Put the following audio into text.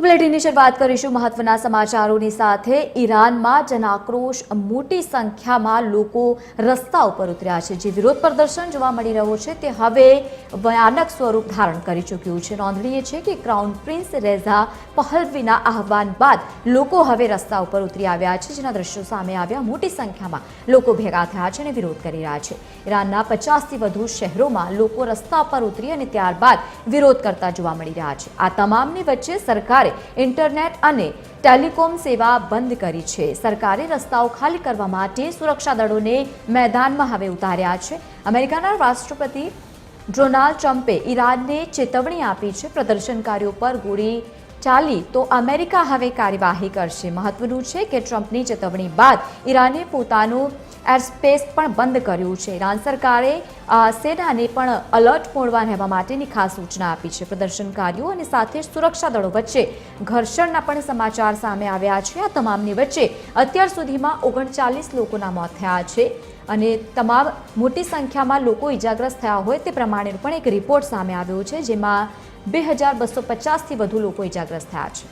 તો બુલેટિનની શરૂઆત કરીશું મહત્વના સમાચારોની સાથે. ઈરાનમાં જનાક્રોશ મોટી સંખ્યામાં લોકો રસ્તા ઉપર ઉતર્યા છે. જે વિરોધ પ્રદર્શન જોવા મળી રહ્યો છે તે હવે ભયાનક સ્વરૂપ ધારણ કરી ચૂક્યું છે. નોંધનીય છે કે ક્રાઉન પ્રિન્સ રેઝા પહલવીના આહવાન બાદ લોકો હવે રસ્તા ઉપર ઉતરી આવ્યા છે, જેના દ્રશ્યો સામે આવ્યા. મોટી સંખ્યામાં લોકો ભેગા થયા છે અને વિરોધ કરી રહ્યા છે. ઈરાનના પચાસથી વધુ શહેરોમાં લોકો રસ્તા પર ઉતરી અને ત્યારબાદ વિરોધ કરતા જોવા મળી રહ્યા છે. આ તમામની વચ્ચે સરકારે ઇન્ટરનેટ અને ટેલિકોમ સેવા બંધ કરી છે. સરકારે રસ્તાઓ ખાલી કરવા માટે સુરક્ષા દળોને મેદાનમાં હવે ઉતાર્યા છે. અમેરિકાના રાષ્ટ્રપતિ ડોનાલ્ડ ટ્રમ્પે ઈરાનને ચેતવણી આપી છે. પ્રદર્શનકારીઓ પર ગોળી ચાલી તો અમેરિકા હવે કાર્યવાહી કરશે. મહત્વનું છે કે ટ્રમ્પની ચેતવણી બાદ ઈરાને પોતાનું એરસ્પેસ પણ બંધ કર્યું છે. ઈરાન સરકારે સેનાને પણ અલર્ટ મોડમાં રહેવા માટેની ખાસ સૂચના આપી છે. પ્રદર્શનકારીઓ અને સાથે સુરક્ષા દળો વચ્ચે ઘર્ષણના પણ સમાચાર સામે આવ્યા છે. આ તમામની વચ્ચે અત્યાર સુધીમાં ઓગણચાલીસ લોકોના મોત થયા છે અને તમામ મોટી સંખ્યામાં લોકો ઇજાગ્રસ્ત થયા હોય તે પ્રમાણે પણ એક રિપોર્ટ સામે આવ્યો છે, જેમાં બે હજાર બસો પચાસથી વધુ લોકો ઇજાગ્રસ્ત થયા છે.